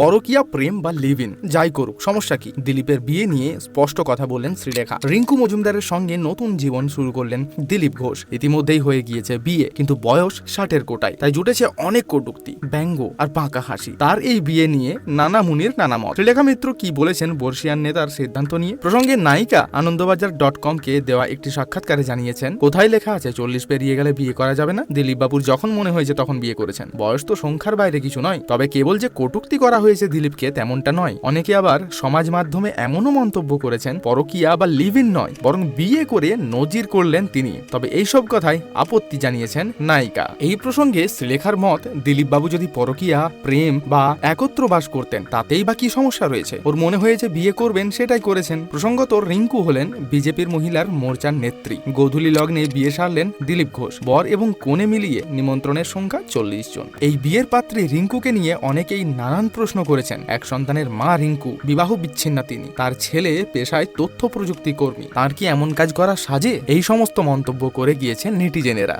পরকিয়া প্রেম বা live in যাই করুক, সমস্যা কি? দিলীপের বিয়ে নিয়ে স্পষ্ট কথা বললেন শ্রীরেখা। রিঙ্কু মজুমদারের সঙ্গে নতুন জীবন শুরু করলেন দিলীপ ঘোষ। ইতিমধ্যেই হয়ে গিয়েছে বিয়ে, কিন্তু বয়স ষাটের কোটায়। তাই জুটেছে অনেক কটুক্তি, ব্যঙ্গ আর পাঁকা হাসি। তার এই বিয়ে নিয়ে নানা মুনির, নানা মত। শ্রীলেখা মিত্র কি বলেছেন বর্ষিয়ান নেতার সিদ্ধান্ত নিয়ে? প্রসঙ্গে নায়িকা আনন্দবাজার ডট কম কে দেওয়া একটি সাক্ষাৎকারে জানিয়েছেন, কোথায় লেখা আছে, চল্লিশ পেরিয়ে গেলে বিয়ে করা যাবে না? দিলীপ বাবুর যখন মনে হয়েছে তখন বিয়ে করেছেন। বয়স তো সংখ্যার বাইরে কিছু নয়, তবে কেবল যে কটুক্তি করা হয়েছে দিলীপকে তেমনটা নয়। অনেকে আবার সমাজ মাধ্যমে এমনও মন্তব্য করেছেন, পরকিয়া বা লিভ ইন নয়, বরং বিয়ে করে নজির করলেন তিনি। তবে এইসব কথায় আপত্তি জানিয়েছেন নায়িকা। এই প্রসঙ্গে শ্রীলেখার মত দিলীপ বাবু যদি পরকিয়া, প্রেম বা একত্র বাস করতেন, তাতেই বা কি সমস্যা রয়েছে? ওর মনে হয়েছে বিয়ে করবেন, সেটাই করেছেন। প্রসঙ্গত রিঙ্কু হলেন বিজেপির মহিলার মোর্চার নেত্রী। গোধূলি লগ্নে বিয়ে সারলেন দিলীপ ঘোষ, বর এবং কোণে মিলিয়ে। নিমন্ত্রণের সংখ্যা চল্লিশ জন। এই বিয়ের পাত্রী রিঙ্কুকে নিয়ে অনেকেই নানান প্রশ্ন করেছেন। এক সন্তানের মা রিঙ্কু, বিবাহ বিচ্ছিন্ন তিনি। তার ছেলে পেশায় তথ্য প্রযুক্তি কর্মী। তার কি এমন কাজ করা সাজে? এই সমস্ত মন্তব্য করে গিয়েছেন নেটিজেনেরা।